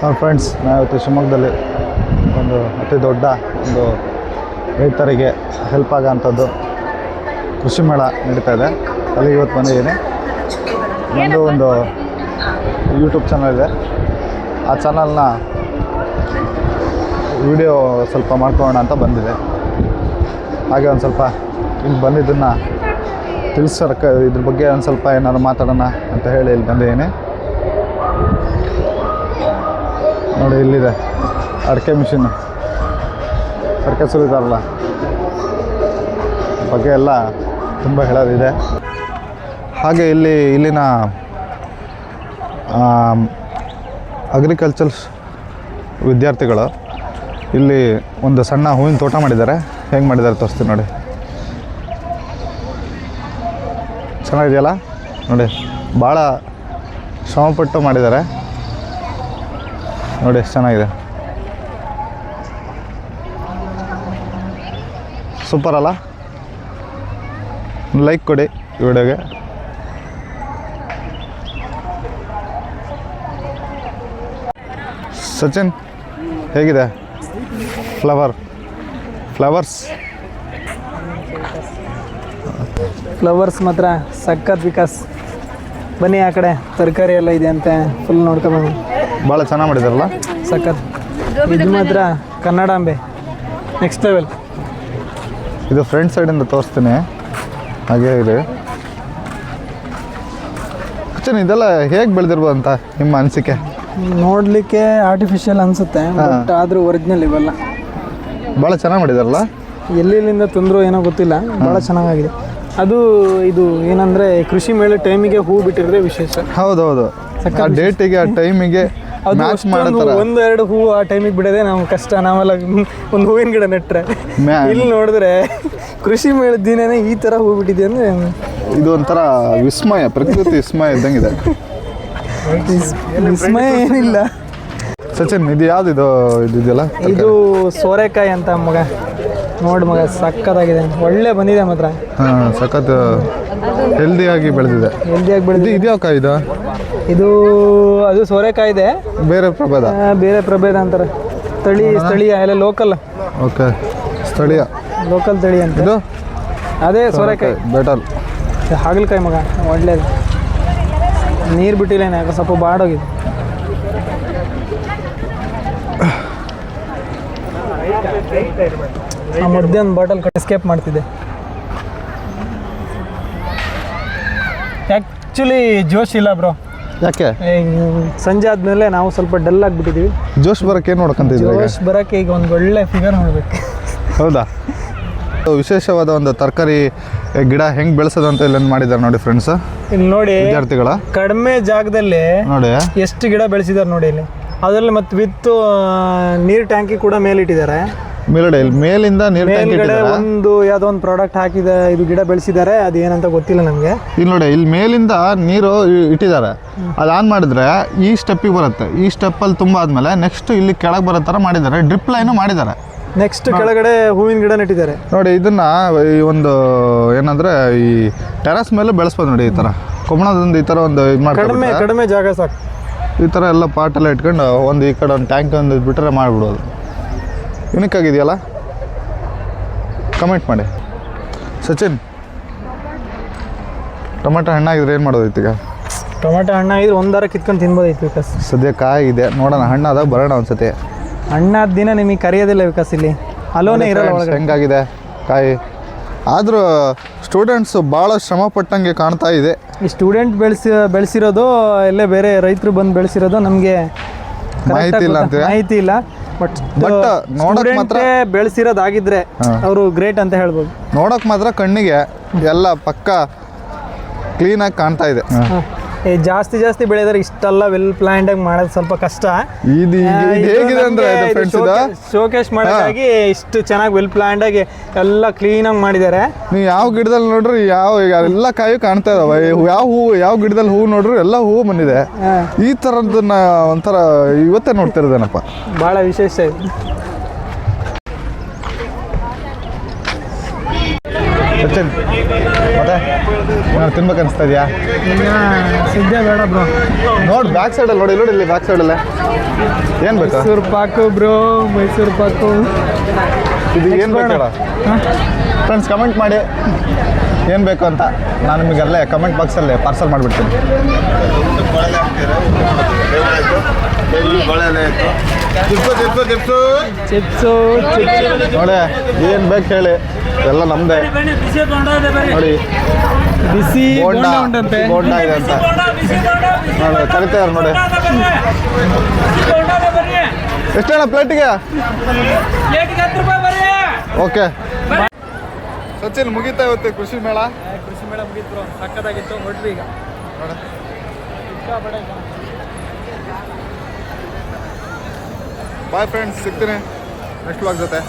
ಹಾಂ ಫ್ರೆಂಡ್ಸ್ ನಾವಿವತ್ತು ಶಿವಮೊಗ್ಗದಲ್ಲಿ ಒಂದು ಅತಿ ದೊಡ್ಡ ಒಂದು ರೈತರಿಗೆ ಹೆಲ್ಪ್ ಆಗೋಂಥದ್ದು ಕೃಷಿ ಮೇಳ ನಡೀತಾ ಇದೆ. ಅಲ್ಲಿಗೆ ಇವತ್ತು ಬಂದಿದ್ದೀನಿ. ನಂದು ಒಂದು ಯೂಟ್ಯೂಬ್ ಚಾನಲ್ ಇದೆ. ಆ ಚಾನಲ್ನ ವಿಡಿಯೋ ಸ್ವಲ್ಪ ಮಾಡ್ಕೊಳ್ಳೋಣ ಅಂತ ಬಂದಿದೆ. ಹಾಗೆ ಒಂದು ಸ್ವಲ್ಪ ಇಲ್ಲಿ ಬಂದಿದ್ದನ್ನು ತಿಳಿಸೋಕ್ಕೆ ಇದ್ರ ಬಗ್ಗೆ ಒಂದು ಸ್ವಲ್ಪ ಏನಾದ್ರು ಮಾತಾಡೋಣ ಅಂತ ಹೇಳಿ ಇಲ್ಲಿ ಬಂದಿದ್ದೀನಿ. ನೋಡಿ, ಇಲ್ಲಿದೆ. ಅಡಿಕೆ ಮಿಷಿನ್ ಅಡಿಕೆ ಸುಲಿತಾರಲ್ಲ? ಬಗ್ಗೆ ಎಲ್ಲ ತುಂಬ ಹೇಳೋದಿದೆ. ಹಾಗೆ ಇಲ್ಲಿ, ಇಲ್ಲಿನ ಅಗ್ರಿಕಲ್ಚರ್ ವಿದ್ಯಾರ್ಥಿಗಳು ಇಲ್ಲಿ ಒಂದು ಸಣ್ಣ ಹೂವಿನ ತೋಟ ಮಾಡಿದ್ದಾರೆ. ಹೆಂಗೆ ಮಾಡಿದ್ದಾರೆ ತೋರಿಸ್ತೀನಿ ನೋಡಿ. ಚೆನ್ನಾಗಿದೆಯಲ್ಲ? ನೋಡಿ, ಭಾಳ ಶ್ರಮಪಟ್ಟು ಮಾಡಿದ್ದಾರೆ. ನೋಡಿ, ಎಷ್ಟು ಚೆನ್ನಾಗಿದೆ. ಸೂಪರ್ ಅಲ್ಲ? ಲೈಕ್ ಕೊಡಿ ಈ ವಿಡಿಯೋಗೆ. ಸಚಿನ್, ಹೇಗಿದೆ? ಫ್ಲವರ್ ಫ್ಲವರ್ಸ್ ಫ್ಲವರ್ಸ್ ಮಾತ್ರ ಸಖತ್ ವಿಕಾಸ್. ಬನ್ನಿ ಆ ಕಡೆ, ತರಕಾರಿ ಎಲ್ಲ ಇದೆ ಅಂತೆ ಫುಲ್ ನೋಡ್ಕೊಬಂದು ಭಾಳ ಚೆನ್ನಾಗಿ ಮಾಡಿದಾರಲ್ಲ? ಸಖತ್. ಇದು ಮಾತ್ರ ಕನ್ನಡಾಂಬೆ. ನೆಕ್ಸ್ಟ್ ಲೆವೆಲ್ ಇದು ಫ್ರಂಟ್ ಸೈಡಿಂದ ತೋರಿಸ್ತೀನಿ. ಹಾಗೆ ಇದೆ. ಇದೆಲ್ಲ ಹೇಗೆ ಬೆಳೆದಿರ್ಬೋದು ಅಂತ ನಿಮ್ಮ ಅನಿಸಿಕೆ? ನೋಡಲಿಕ್ಕೆ ಆರ್ಟಿಫಿಷಿಯಲ್ ಅನಿಸುತ್ತೆ ಬಟ್ ಆದರೂ ಒರಿಜಿನಲ್ ಇವೆಲ್ಲ. ಭಾಳ ಚೆನ್ನಾಗಿ ಮಾಡಿದಾರಲ್ಲ? ಎಲ್ಲೆಲ್ಲಿಂದ ತಂದರೂ ಏನೋ ಗೊತ್ತಿಲ್ಲ ಭಾಳ ಚೆನ್ನಾಗಿದೆ ಅದು ಇದು ಏನಂದ್ರೆ ಕೃಷಿ ಮೇಲೆ ಟೈಮಿಗೆ ಹೂ ಬಿಟ್ಟಿರೋದೇ ವಿಶೇಷ. ಹೌದೌದು. ಆ ಡೇಟಿಗೆ ಆ ಟೈಮಿಗೆ ಮ್ಯಾಚ್ ಮಾಡತ್ತಾರ ಒಂದೆರಡು ಎರಡು ಹೂ ಆ ಟೈಮಿಗೆ ಬಿಡೋದೇ ನಾವು ಕಷ್ಟ ನಾವೆಲ್ಲ ಒಂದು ಹೂವಿನ ಗಿಡ ನೆಟ್ರೆ. ಇಲ್ಲಿ ನೋಡಿದ್ರೆ ಕೃಷಿ ಮೇಲೆ ದಿನನೇ ಈ ತರ ಹೂ ಬಿಟ್ಟಿದೆ ಅಂದ್ರೆ ಇದು ಒಂಥರ ವಿಸ್ಮಯ ಪ್ರಕೃತಿ ವಿಸ್ಮಯ ಇದ್ದಂಗಿದೆ. ವಿಸ್ಮಯ ಏನಿಲ್ಲ. ಸಚಿನ್ ಇದು ಯಾವ್ದು ಇದು ಇದೆಯಲ್ಲ? ಇದು ಸೋರೆಕಾಯಿ ಅಂತ ಮಗ. ನೋಡು ಮಗ ಸಕ್ಕತ್ತಾಗಿದೆ. ಒಳ್ಳೆ ಬಂದಿದೆ ಮಾತ್ರ. ಹಾಂ ಸಖತ್ ಹೆಲ್ದಿಯಾಗಿ ಬೆಳೆದಿದೆ. ಹೆಲ್ದಿಯಾಗಿ ಇದು ಬೆಳೆದಿದೆ. ಇದ್ಯಾವ ಕಾಯಿ ಇದು? ಇದು ಅದು ಸೋರೆಕಾಯಿ ಇದೆ. ಬೇರೆ ಪ್ರಭೇದ. ಬೇರೆ ಪ್ರಭೇದ ಅಂತಾರೆ. ತಳಿ ಸ್ಥಳೀಯ ಎಲ್ಲ ಲೋಕಲ್ ಓಕೆ. ಸ್ಥಳೀಯ. ಲೋಕಲ್ ತಳಿ ಅಂತ. ಇದು? ಅದೇ ಸೋರೆಕಾಯಿ ಬೆಟಲ್. ಹಾಗಲಕಾಯಿ ಮಗ ಒಳ್ಳೇದು. ನೀರು ಬಿಟ್ಟಿಲ್ಲೇನೆ ಯಾಕೆ ಸ್ವಲ್ಪ ಬಾಡೋಗಿದೆ. ಬಾಟಲ್ ಒಂದು ಬಾಟಲ್ ಎಸ್ಕೇಪ್ ಮಾಡ್ತಿದ್ದೆ. ಆ್ಯಕ್ಚುಲಿ ಜೋಶ್ ಇಲ್ಲ ಬ್ರೋ ಯಾಕೆ? ಸಂಜೆ ಆದಮೇಲೆ ನಾವು ಸ್ವಲ್ಪ ಡಲ್ ಆಗಿಬಿಟ್ಟಿದ್ದೀವಿ ಜೋಶ್ ಬರಕ್ಕೆ ಏನು ನೋಡ್ಕೊಂತಿದ್ರೆ ಜೋಶ್ ಬರೋಕ್ಕೆ ಈಗ ಒಂದು ಒಳ್ಳೆ ಫಿಗರ್ ನೋಡ್ಬೇಕು. ಹೌದಾ? ವಿಶೇಷವಾದ ಒಂದು ತರಕಾರಿ ಗಿಡ ಹೆಂಗ್ ಬೆಳೆಸೋದು ಅಂತ ಇಲ್ಲಿ ಮಾಡಿದ್ದಾರೆ ನೋಡಿ ಫ್ರೆಂಡ್ಸ್ ಇಲ್ಲಿ ನೋಡಿ ವಿದ್ಯಾರ್ಥಿಗಳ. ಕಡಿಮೆ ಜಾಗದಲ್ಲಿ ನೋಡಿ. ಎಷ್ಟು ಗಿಡ ಬೆಳೆಸಿದ್ದಾರೆ ನೋಡಿ ಇಲ್ಲಿ. ಅದರಲ್ಲಿ ಮತ್ತೆ ವಿತ್ತು ನೀರು ಟ್ಯಾಂಕಿ ಕೂಡ ಮೇಲಿಟ್ಟಿದ್ದಾರೆ ಮೇಲ್ಗಡೆ ಮೇಲಿಂದ ನೀರು ಟ್ಯಾಂಕ್ ಮೇಲ್ಗಡೆ ಇಟ್ಟಿದ್ದಾರೆ? ಒಂದು ಯಾವುದೋ ಒಂದು ಪ್ರಾಡಕ್ಟ್ ಹಾಕಿದ ಇದು ಗಿಡ ಬೆಳೆಸಿದ್ದಾರೆ ಅದು ಏನಂತ ಗೊತ್ತಿಲ್ಲ ನಮಗೆ. ಇಲ್ಲಿ ನೋಡಿ ಇಲ್ಲಿ ಮೇಲಿಂದ ನೀರು ಇ- ಇಟ್ಟಿದ್ದಾರೆ. ಅದು ಆನ್ ಮಾಡಿದ್ರೆ ಈ ಸ್ಟೆಪ್ಪಿಗೆ ಬರುತ್ತೆ. ಈ ಸ್ಟೆಪ್ಪಲ್ಲಿ ತುಂಬ ಆದಮೇಲೆ ನೆಕ್ಸ್ಟ್ ಇಲ್ಲಿ ಕೆಳಗೆ ಬರೋ ಥರ ಮಾಡಿದ್ದಾರೆ. ಡ್ರಿಪ್ ಲೈನು ಮಾಡಿದ್ದಾರೆ. ನೆಕ್ಸ್ಟ್ ಕೆಳಗಡೆ ಹೂವಿನ ಗಿಡ ನೆಟ್ಟಿದ್ದಾರೆ ನೋಡಿ ಇದನ್ನ ಈ ಒಂದು ಏನಂದ್ರೆ ಈ ಟೆರಸ್ ಮೇಲೆ ಬೆಳೆಸ್ಬೋದು ನೋಡಿ ಈ ಥರ ಕೊಮ್ಮಣದಿಂದ ಈ ಥರ ಒಂದು ಇದು ಕಡಿಮೆ ಮಾಡ್ಕೊಂಡು ಕಡಿಮೆ ಜಾಗ ಸಾಕು. ಈ ಥರ ಎಲ್ಲ ಪಾಟೆಲ್ಲ ಇಟ್ಕೊಂಡು ಒಂದು ಈ ಕಡೆ ಒಂದು ಟ್ಯಾಂಕ್ ಒಂದು ಬಿಟ್ಟರೆ ಮಾಡಿಬಿಡೋದು. ಯುನಿಕ್ ಆಗಿದೆಯಲ್ಲ ಕಮೆಂಟ್ ಮಾಡಿ. ಸಚಿನ್ ಟೊಮೆಟೊ ಹಣ್ಣಾಗಿದ್ರೆ ಏನು ಮಾಡೋದೈತಿ ಈಗ ಟೊಮೆಟೊ ಹಣ್ಣಾಗಿದ್ರೆ ಒಂದಾರ ಕಿತ್ಕೊಂಡು ತಿನ್ಬೋದೈತಿ ವಿಕಾಸ್. ಸದ್ಯ ಕಾಯಿದೆ ನೋಡೋಣ ಹಣ್ಣಾದಾಗ ಬರೋಣ ಒಂದ್ಸತಿ. ಹಣ್ಣಾದ ದಿನ ನಿಮಗೆ ಕರೆಯೋದಿಲ್ಲ ವಿಕಾಸ್ ಇಲ್ಲಿ. ಅಲೋನೇ ಇರಲ್ಲ ಒಳಗಡೆ. ಹೆಂಗಾಗಿದೆ ಕಾಯಿ? ಆದರೂ ಸ್ಟೂಡೆಂಟ್ಸ್ ಭಾಳ ಶ್ರಮ ಪಟ್ಟಂಗೆ ಕಾಣ್ತಾ ಇದೆ. ಈ ಸ್ಟೂಡೆಂಟ್ ಬೆಳೆಸಿ ಬೆಳೆಸಿರೋದು ಎಲ್ಲೇ ಬೇರೆ ರೈತರು ಬಂದು ಬೆಳೆಸಿರೋದು ನಮಗೆ ಮಾಹಿತಿ ಇಲ್ಲ ಅಂತ ಮಾಹಿತಿ ಇಲ್ಲ. ಬಟ್ ಬಟ್ ನೋಡಕ್ ಮಾತ್ರ- ಬೆಳೆಸಿರೋದಾಗಿದ್ರೆ ಅವರು ಗ್ರೇಟ್ ಅಂತ ಹೇಳ್ಬೋದು. ನೋಡಕ್ ಮಾತ್ರ ಕಣ್ಣಿಗೆ ಎಲ್ಲ ಪಕ್ಕ ಆಗಿ ಕಾಣ್ತಾ ಇದೆ. ಜಾಸ್ತಿ ಜಾಸ್ತಿ ಬೆಳೆದ್ರೆ ಇಷ್ಟೆಲ್ಲ ವೆಲ್ ಪ್ಲಾನ್ಡ್ ಆಗಿ ಮಾಡೋದು ಸ್ವಲ್ಪ ಕಷ್ಟ. ಶೋಕೇಶ್ ಮಾಡೋದಾಗಿ ಇಷ್ಟು ಚೆನ್ನಾಗಿ ವೆಲ್ ಪ್ಲಾನ್ಡ್ ಆಗಿ ಎಲ್ಲ ಕ್ಲೀನ್ ಆಗಿ ಮಾಡಿದ್ದಾರೆ. ನೀವು ಯಾವ ಗಿಡದಲ್ಲಿ ನೋಡ್ರಿ ಯಾವ ಈಗ ಎಲ್ಲ ಕಾಯಿ ಕಾಣ್ತಾ ಇದಾವೆ. ಯಾವ ಹೂವು ಯಾವ ಗಿಡದಲ್ಲಿ ಹೂವು ನೋಡ್ರಿ ಎಲ್ಲ ಹೂವು ಬಂದಿದೆ. ಈ ತರದನ್ನ ಒಂಥರ ಇವತ್ತೇ ನೋಡ್ತಿರೋದೇನಪ್ಪ? ಭಾಳ ವಿಶೇಷ ಸಚಿನ್ ಮತ್ತೆ? ಏನಾದ್ರು ತಿನ್ಬೇಕು ಅನಿಸ್ತಾ ಇದೆಯಾ? ಈಗ ಸದ್ಯ ಬೇಡ ಬ್ರೋ. ನೋಡಿ ಬ್ಯಾಕ್ ಸೈಡಲ್ಲಿ ನೋಡಿ ನೋಡಿ ಇಲ್ಲಿ ಬ್ಯಾಕ್ ಸೈಡಲ್ಲೇ ಏನು ಬೇಕು? ಮೈಸೂರು ಪಾಕು ಬ್ರೋ ಮೈಸೂರು ಪಾಕು. ಇದು ಏನು ಹೇಳ? ಫ್ರೆಂಡ್ಸ್ ಕಮೆಂಟ್ ಮಾಡಿ. ಏನು ಬೇಕು ಅಂತ ನಾನು ನಿಮಗೆ ಅಲ್ಲೇ ಕಮೆಂಟ್ ಬಾಕ್ಸಲ್ಲೇ ಪಾರ್ಸಲ್ ಮಾಡಿಬಿಡ್ತೀನಿ. ಚಿಪ್ಸು ಚಿಪ್ಸು ನೋಡಿ ಏನು ಬೇಕು ಹೇಳಿ. ಎಲ್ಲ ನಮ್ದೇ. ನೋಡಿ. ಬಿಸಿ ಬೋಂಡ ಬೋಂಡ ಉಂಟಂತೆ. ಬೋಂಡ ಇದೆ ಅಂತ. ನೋಡಿ ಕರಿತಾರೆ ನೋಡಿ. ಎಷ್ಟೇನ ಪ್ಲೇಟಿಗೆ ಓಕೆ ಸಚಿನ್ ಮುಗಿತಾ ಇವತ್ತು ಕೃಷಿ ಮೇಳ? ಕೃಷಿ ಮೇಳ ಮುಗಿತು ಸಕ್ಕದಾಗಿತ್ತು ಸಕ್ಕತ್ತಾಗಿತ್ತು ಹೊರಟ್ವಿ ಈಗ. ಬಾಯ್ ಫ್ರೆಂಡ್ಸ್ ಸಿಗ್ತೀನಿ. ನೆಕ್ಸ್ಟ್ ಬ್ಲಾಗ್ ಜೊತೆ.